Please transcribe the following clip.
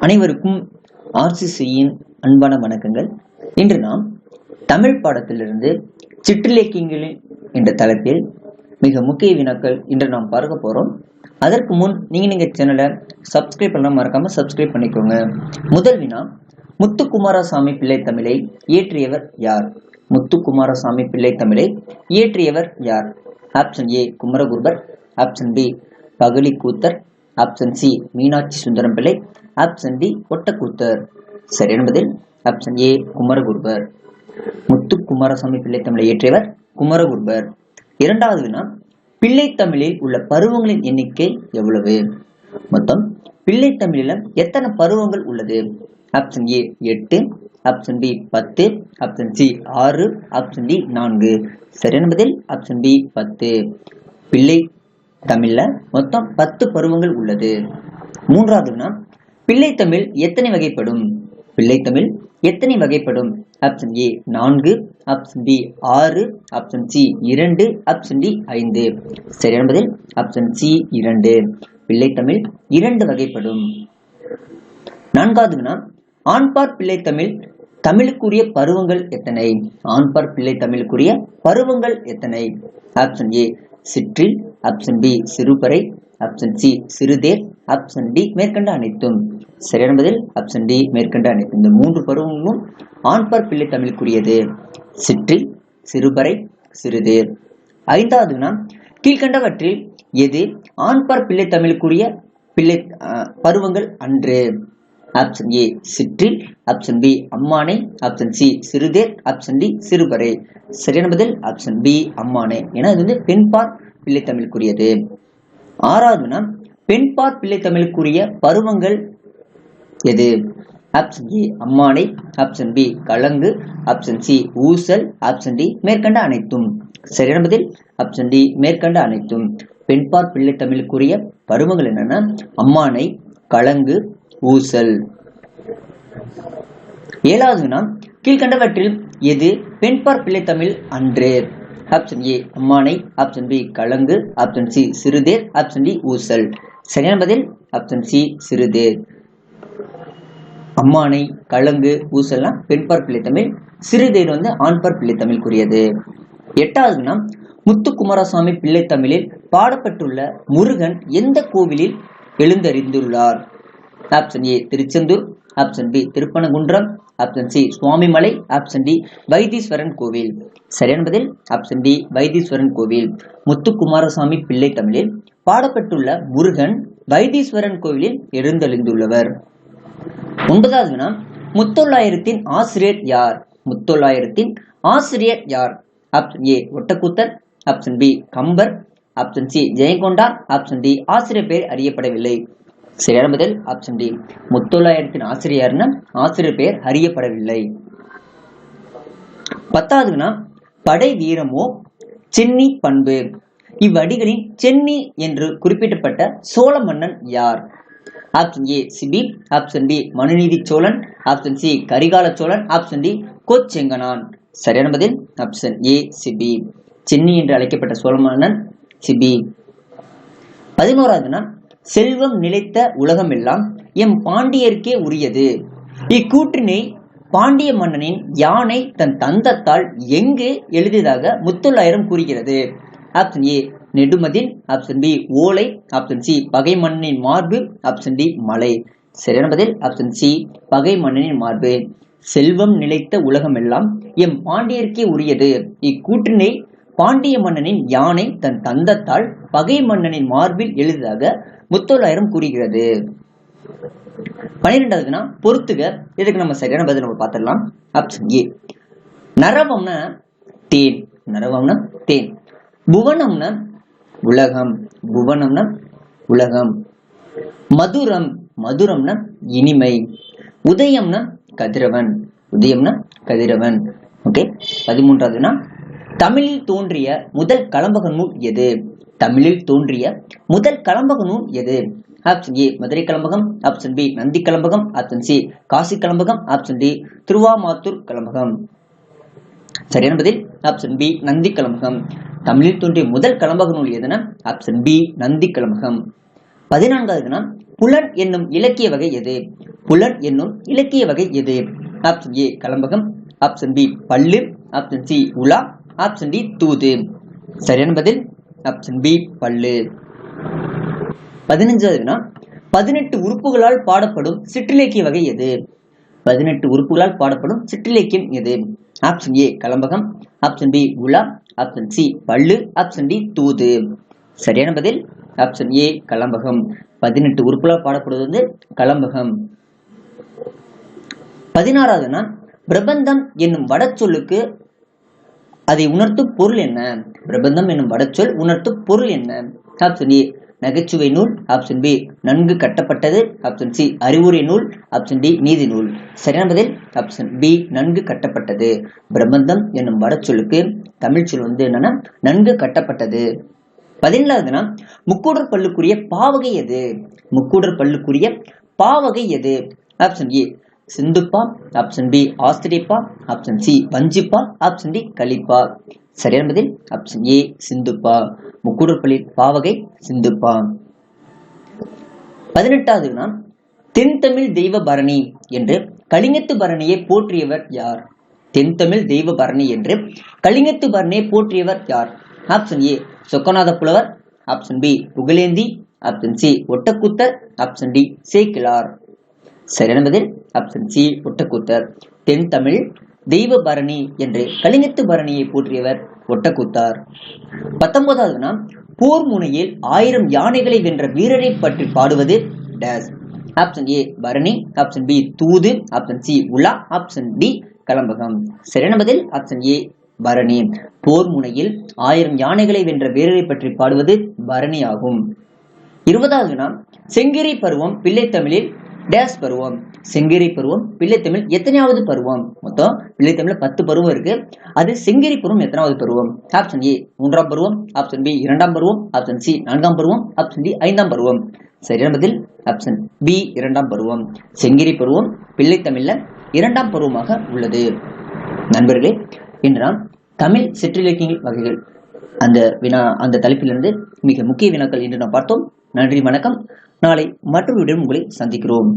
அனைவருக்கும் ஆர்சிசியின் அன்பான வணக்கங்கள். இன்று நாம் தமிழ் பாடத்திலிருந்து சிற்றிலக்கியங்களில் என்ற தலைப்பில் மிக முக்கிய வினாக்கள் இன்று நாம் பார்க்க போறோம். அதற்கு முன் நீங்க நீங்க சேனலை சப்ஸ்கிரைப் பண்ண மறக்காமல் சப்ஸ்கிரைப் பண்ணிக்கோங்க. முதல் வினா முத்துக்குமாரசாமி பிள்ளை தமிழை இயற்றியவர் யார்? முத்துக்குமாரசாமி பிள்ளை தமிழை இயற்றியவர் யார்? Option A Kumaragurupar. Option B Pagali Koothar option C Meenakshi Sundaram Pillai. Option D Ottakoothar. சரி என்பதில் ஆப்ஷன் ஏ குமரகுருபர். முத்து குமாரசாமி பிள்ளை தமிழை இயற்றியவர் குமரகுருபர். இரண்டாவது வினா பிள்ளை தமிழில் உள்ள பருவங்களின் எண்ணிக்கை எவ்வளவு? மொத்தம் பிள்ளை தமிழில் எத்தனை பருவங்கள் உள்ளது? ஆப்ஷன் ஏ எட்டு ஆப்ஷன் பி பத்து ஆப்ஷன் சி ஆறு ஆப்ஷன் டி நான்கு. சரியான பதில் ஆப்ஷன் பி பத்து. பிள்ளை தமிழ்ல மொத்தம் பத்து பருவங்கள் உள்ளது. மூன்றாவதுனா பிள்ளைத்தமிழ் பிள்ளை தமிழ் எத்தனை வகைப்படும்? பிள்ளை தமிழ் எத்தனை வகைப்படும்? ஆப்ஷன் ஏ நான்கு ஆப்ஷன் பி ஆறு ஆப்ஷன் சி இரண்டு ஆப்ஷன் டி ஐந்து. சரியான பதில் ஆப்ஷன் சி இரண்டு. பிள்ளை தமிழ் இரண்டு வகைப்படும். நான்காவதுனா ஆண்பார் பிள்ளை தமிழ் தமிழுக்குரிய பருவங்கள் எத்தனை? ஆண்பார் பிள்ளை தமிழுக்குரிய பருவங்கள் எத்தனை? ஆப்ஷன் ஏ சிற்றில் ஆப்ஷன் பி சிறுபறை ஆப்ஷன் சி சிறுதேர் ஆப்ஷன் டி மேற்கண்ட அனைத்தும். சரியான பதில் ஆப்ஷன் டி மேற்கண்ட அனைத்தும். இந்த மூன்று பருவங்களும் ஆண்பார் பிள்ளை தமிழுக்குரியது. சிற்றில் சிறுபறை சிறுதேர் ஐந்தாவதுனா கீழ்கண்டவற்றில் எது ஆண்பார் பிள்ளை தமிழுக்குரிய பிள்ளை பருவங்கள் அன்று? ஆப்ஷன் ஏ சிற்றில் ஆப்ஷன் பி அம்மானை. ஆப்ஷன் சி சிறுதேர் ஆப்ஷன் டி சிறுபறை. சரியான பதில் ஆப்ஷன் பி அம்மானை. ஏன்னா இது வந்து பெண்பார் பிள்ளைத்தமிழுக்குரியது. ஆறாவதுனா பெண்பார் பிள்ளைத்தமிழுக்குரிய பருவங்கள் எது? ஆப்ஷன் ஏ அம்மானை. ஆப்ஷன் பி கலங்கு. ஆப்ஷன் சி ஊசல். ஆப்ஷன் டி மேற்கண்ட அனைத்தும். சரியான பதில் ஆப்ஷன் டி மேற்கண்ட அனைத்தும். பெண்பார் பிள்ளைத்தமிழுக்குரிய பருவங்கள் என்னென்னா அம்மானை கலங்கு ஊசல். ஏழாவது வினா கீழ்கண்டவற்றில் எது? பெண்பார் பிள்ளை தமிழ் அன்று. ஆப்ஷன் ஏ அம்மானை. ஆப்ஷன் பி கலங்கு. ஆப்ஷன் சி சிறுதேர். ஆப்ஷன் டி ஊசல். சரியான பதில் ஆப்ஷன் சி சிறுதேர். அம்மானை கலங்கு ஊசல்லாம் பெண்பார் பிள்ளை தமிழ் சிறுதேர் வந்து ஆண்பார் பிள்ளை தமிழுக்குரியது. எட்டாவதுனா முத்துக்குமாரசாமி பிள்ளை தமிழில் பாடப்பட்டுள்ள முருகன் எந்த கோவிலில் எழுந்தறிந்துள்ளார்? Option A Tiruchendur. Option B Thiruparankundram option C Swamimalai. Option D Vaitheeswaran Koil. சரியான பதில்? ஆப்ஷன் டி வைத்தீஸ்வரன் கோவில். முத்துக்குமாரசாமி பிள்ளை தமிழில் பாடப்பட்டுள்ள முருகன் வைத்தீஸ்வரன் கோவிலில் எழுந்தழிந்துள்ளவர். ஒன்பதாவது வினா முத்தொள்ளாயிரத்தின் ஆசிரியர் யார்? முத்தொள்ளாயிரத்தின் ஆசிரியர் யார்? Option A Ottakoothar option B Kambar. Option C Jayankondar option D ஆசிரியர் பெயர் அறியப்படவில்லை. சரியான பதில் ஆப்ஷன் டி முத்தொள்ளாயிரத்தின் ஆசிரியர்னா ஆசிரியர் பெயர் அறியப்படவில்லை. பத்தாவதுனா படை வீரமோ சென்னி பண்பு. இவ்வடிகளின் சென்னி என்று குறிப்பிடப்பட்ட சோழ மன்னன் யார்? Option A Sibi option B Manuneethi Cholan. Option C Karikala Cholan. Option D Kochenganan. சரியான பதில் ஆப்ஷன் ஏ சிபி சென்னி என்று அழைக்கப்பட்ட சோழ மன்னன் சிபி பதினோராவதுனா செல்வம் நிலைத்த உலகமெல்லாம் எம் பாண்டியருக்கே உரியது. இக்கூற்றினை பாண்டிய மன்னனின் யானை தன் தந்தத்தால் எங்கு எழுதியதாக முத்தொள்ளாயிரம் கூறுகிறது. ஆப்ஷன் ஏ நெடுமதில் ஆப்ஷன் பி ஓலை. ஆப்ஷன் சி பகை மன்னனின் மார்பு. ஆப்ஷன் டி மலை. சரியான பதில். ஆப்ஷன் சி பகை மன்னனின் மார்பு. செல்வம் நிலைத்த உலகமெல்லாம் எம் பாண்டியருக்கே உரியது. இக்கூற்றினை பாண்டிய மன்னனின் யானை தன் தந்தத்தால் பகை மன்னனின் மார்பில் எழுதியதாக முத்தொள்ளாயிரம் கூறுகிறது. பனிரெண்டாவதுனா பொறுத்துக. இதுக்கு நம்ம சரியான பதில் நம்ம பார்த்துடலாம். ஆப்ஷன் ஏ நரவம்னா தேன். நரவம்னா தேன். புவனம்னா உலகம். புவனம்னா உலகம். மதுரம். மதுரம்னா இனிமை. உதயம்னா கதிரவன். உதயம்னா கதிரவன். ஓகே பதிமூன்றாவதுனா தமிழில் தோன்றிய முதல் கலம்பக நூல் எது? தமிழில் தோன்றிய முதல் கலம்பக நூல் எது? Option A Madurai Kalambakam. Option B Nandi Kalambakam. Option C Kasi Kalambakam. Option D Thiruvamathur Kalambakam. சரியான பதில்? Option B Nandi Kalambakam. தமிழில் தோன்றிய முதல் கலம்பக நூல் எதுனா? Option B Nandi Kalambakam. பதினான்காவதுனா புலன் என்னும் இலக்கிய வகை எது? புலன் என்னும் இலக்கிய வகை எது? ஆப்ஷன் ஏ கலம்பகம். ஆப்ஷன் பி பல்லு. ஆப்ஷன் சி உலா. ஆப்ஷன் டி தூது. சரியான பதில்? ஆப்ஷன் பி பல்லு. பதினஞ்சாவது வினா பதினெட்டு உறுப்புகளால் பாடப்படும் சிற்றிலக்கிய வகை எது? பதினெட்டு உறுப்புகளால் பாடப்படும் சிற்றிலக்கியம் எது? ஆப்ஷன் ஏ கலம்பகம். ஆப்ஷன் பி உலா ஆப்ஷன் சி பல்லு. ஆப்ஷன் டி தூது. சரியான பதில்? ஆப்ஷன் ஏ கலம்பகம். பதினெட்டு உறுப்புகளால் பாடப்படுவது வந்து கலம்பகம். பதினாறாவதுனா பிரபந்தம் என்னும் வடச்சொல்லுக்கு அதை உணர்த்தும் பொருள் என்ன? பிரபந்தம் என்னும் வடச்சொல் உணர்த்தும் பொருள் என்ன? ஆப்ஷன் ஏ நகைச்சுவை நூல். ஆப்ஷன் பி நன்கு கட்டப்பட்டது. ஆப்ஷன் சி அறிவுரை நூல். ஆப்ஷன் டி நீதி நூல். சரியான பதில்? ஆப்ஷன் பி நன்கு கட்டப்பட்டது. பிரபந்தம் என்னும் வடச்சொல்லுக்கு தமிழ் சொல் வந்து என்னன்னா நன்கு கட்டப்பட்டது. பதினேழாவதுனா முக்கூடர் பல்லுக்குரிய பாவகை எது? முக்கூடர் பல்லுக்குரிய பாவகை எது? ஆப்ஷன் ஏ சிந்துப்பா ஆப்ஷன் பி ஆஸ்திரிப்பா ஆப்ஷன் சி வஞ்சிப்பா ஆப்ஷன் டி கலிப்பா. சரியான பதில் ஆப்ஷன் ஏ சிந்துப்பா. முக்கூடற்பள்ளி பாவகை சிந்துப்பா. பதினெட்டாவது நான் தென்தமிழ் தெய்வ பரணி என்று கலிங்கத்து பரணியை போற்றியவர் யார்? தென்தமிழ் தெய்வ பரணி என்று கலிங்கத்து பரணியை போற்றியவர் யார்? Option A Sokkanatha Pulavar option B Pugazhendi option C Ottakoothar option D Sekkizhar சரியான பதில் ஆப்ஷன் சி ஒட்டக்கூத்தர். தென் தமிழ் தெய்வ பரணி என்று கலிங்கத்து பரணியை போற்றியவர் ஒட்டக்கூத்தார். பத்தொன்பதாவது நாம் போர் முனையில் ஆயிரம் யானைகளை வென்ற வீரரை பற்றி பாடுவது டேஸ். ஆப்ஷன் ஏ பரணி. ஆப்ஷன் பி தூது. ஆப்ஷன் சி உலா. ஆப்ஷன் டி கலம்பகம். சரியான பதில்? Option A Bharani. போர் முனையில் ஆயிரம் யானைகளை வென்ற வீரரை பற்றி பாடுவது பரணி ஆகும் இருபதாவது நாம் செங்கிரி பருவம் பிள்ளைத்தமிழில் டேஸ் பருவம் செங்கிரி பருவம் பிள்ளைத்தமிழ் எத்தனையாவது பருவம்? மொத்தம் பிள்ளைத்தமிழ்ல பத்து பருவம் இருக்கு. அது செங்கிரி பருவம் எத்தனாவது பருவம்? ஆப்ஷன் ஏ மூன்றாம் பருவம். ஆப்ஷன் பி இரண்டாம் பருவம். ஆப்ஷன் சி நான்காம் பருவம். ஆப்ஷன் டி ஐந்தாம் பருவம். சரியான பதில்? ஆப்ஷன் பி இரண்டாம் பருவம். செங்கிரி பருவம் பிள்ளைத்தமிழ்ல இரண்டாம் பருவமாக உள்ளது. நண்பர்களே இன்று நாம் தமிழ் சிற்றிலக்கியங்கள் வகைகள் அந்த வினா அந்த தலைப்பிலிருந்து மிக முக்கிய வினாக்கள் என்று நாம் பார்த்தோம். நன்றி வணக்கம். நாளை மற்றொரு உங்களை சந்திக்கிறோம்.